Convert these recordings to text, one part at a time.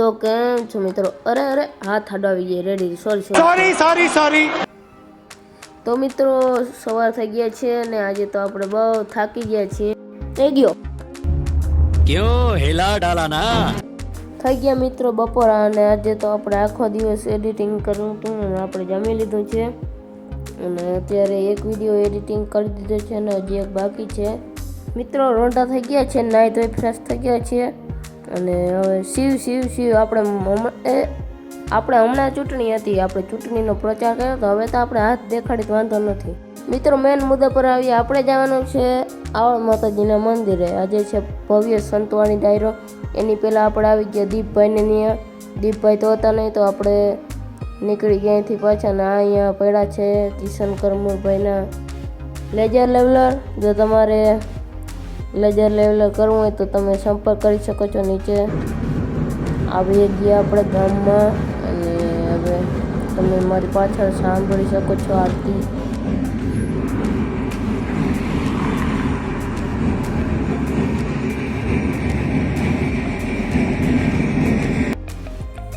તો કેમ છો મિત્રો? અરે અરે હાથ આડો આવી ગયા ready sorry sorry sorry sorry તો મિત્રો સવાર થઈ ગયા છે અને આજે તો આપણે બહુ થાકી ગયા છીએ. થઈ ગયો. ક્યો હેલા ડાલાના. થઈ ગયા મિત્રો બપોર અને આજે તો આપણે આખો દિવસ એડિટિંગ કર્યું હતું અને આપણે જમી લીધું છે. અને અત્યારે એક વીડિયો એડિટિંગ કરી દીધો છે અને હજી એક બાકી છે. મિત્રો રોંડા થઈ ગયા છે નાઈ ધોઈ ફ્રેશ થઈ ગયા છીએ અને હવે શિવ શિવ શિવ આપણે એ આપણે હમણાં ચૂંટણી હતી, આપણે ચૂંટણીનો પ્રચાર કર્યો તો હવે તો આપણે હાથ દેખાડી તો વાંધો નથી. મિત્રો મેન મુદ્દા પર આવીએ. આપણે જવાનું છે આવડ માતાજીના મંદિરે. આજે છે ભવ્ય સંતવાણી ડાયરો. એની પહેલાં આપણે આવી ગયા દીપભાઈને ત્યાં. દીપભાઈ તો હતા નહીં તો આપણે નીકળી ગયા અહીંથી પાછા ને અહીંયા પડ્યા છે કિશન કરમુરભાઈના લેજર લેવલર. જો તમારે લેજર લેવલ કરવું હોય તો તમે સંપર્ક કરી શકો છો નીચે. આવી ગયા આપણે ગામમાં અને હવે તમે મારી પાછળ સાંભળી શકો છો આરતી.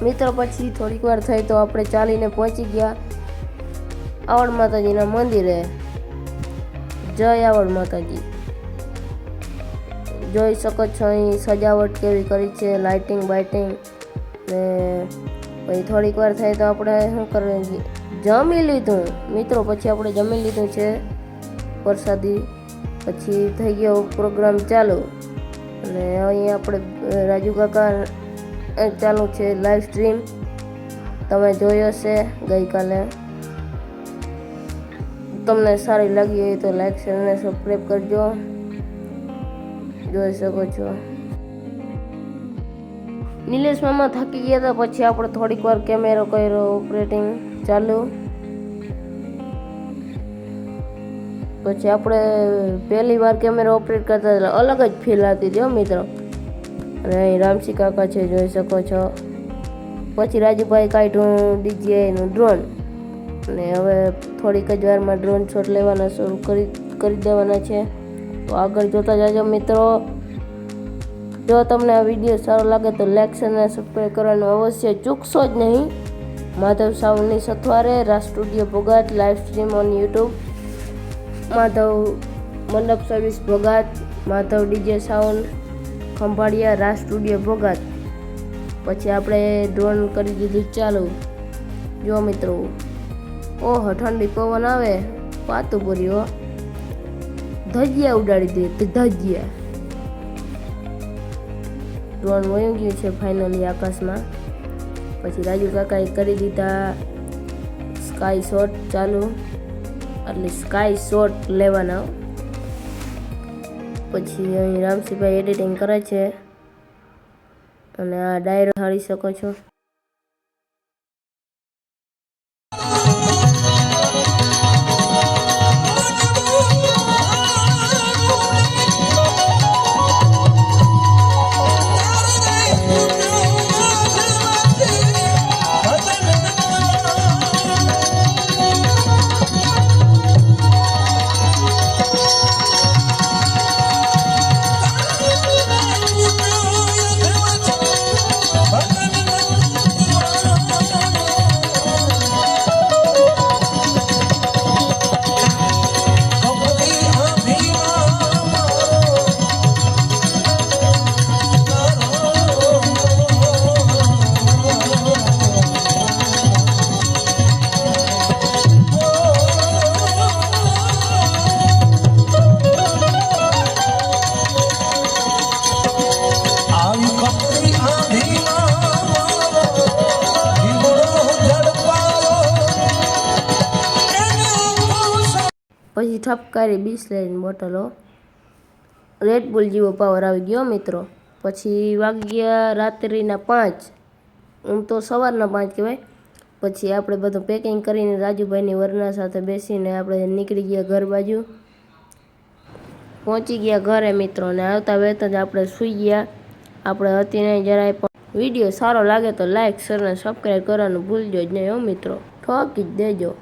મિત્રો, પછી થોડીક વાર થઈ તો આપણે ચાલીને પહોંચી ગયા. આવડ માતાજીના મંદિરે. જય આવડ માતાજી. જોઈ શકો છો અહીં સજાવટ કેવી કરી છે લાઇટિંગ બાઇટિંગ ને પછી થોડીક વાર થાય તો આપણે શું કરવું જમી લીધું. મિત્રો, પછી આપણે જમી લીધું છે પ્રસાદી પછી થઈ ગયો પ્રોગ્રામ ચાલુ. અને અહીં આપણે રાજુ કાકા ચાલુ છે લાઈવ સ્ટ્રીમ તમે જોયો હશે ગઈકાલે. તમને સારી લાગી હોય તો લાઈક શેર અને સબસ્ક્રાઈબ કરજો. જોઈ શકો છો. નિલેશ મામા થાકી ગયા હતા, પછી આપણે થોડીક વાર કેમેરો કર્યો ઓપરેટિંગ ચાલુ. પછી આપણે પહેલી વાર કેમેરો ઓપરેટ કરતા હતા અલગ જ ફીલ આવતી હતી મિત્રો. અને અહીં રામસી કાકા છે, જોઈ શકો છો. પછી રાજુભાઈ કાઢ્યું ડીજીઆઈનું ડ્રોન અને હવે થોડીક જ વારમાં ડ્રોન શોટ લેવાના શરૂ કરી કરી દેવાના છે. તો આગળ જોતા જાજો મિત્રો. જો તમને આ વીડિયો સારો લાગે તો લાઈક અને સબસ્ક્રાઈબ કરવાનું અવશ્ય ચૂકશો જ નહીં. Madhav Savani સથવારે Raj studio Bhogat live stream on YouTube Madhav mandap service Bhogat, Madhav DJ sound Khambhalia Raj studio Bhogat. પછી આપણે ડ્રોન કરી દીધું ચાલુ. જો મિત્રો, ઓહો ઠંડી પવન આવે પાતું પૂર્યો ધજિયા ઉડાડી દે તે ધજિયા ડ્રોન વયું ગયું છે ફાઇનલી આકાશમાં. પછી રાજુ કાકાએ કરી દીધા સ્કાય શોટ ચાલુ. એટલે સ્કાય શોટ લેવાના. પછી અહીં રામસિંહભાઈ એડિટિંગ કરે છે. અને આ ડાયરો હાળી શકો છો. પછી ઠપકારી બિસ્લેરીની બોટલો. રેડબુલ જેવો પાવર આવી ગયો મિત્રો. પછી વાગ્યા ગયા રાત્રિના પાંચ. હું તો સવારના પાંચ કહેવાય. પછી આપણે બધું પેકિંગ કરીને રાજુભાઈની વરના સાથે બેસીને આપણે નીકળી ગયા ઘર બાજુ. પહોંચી ગયા ઘરે મિત્રો ને આવતા વેત જ આપણે સૂઈ ગયા. આપણે હતી જરાય પણ. વીડિયો સારો લાગે તો લાઇક શેર અને સબસ્ક્રાઈબ કરવાનું ભૂલજો જ નહીં હો મિત્રો. ઠોકી જ દેજો.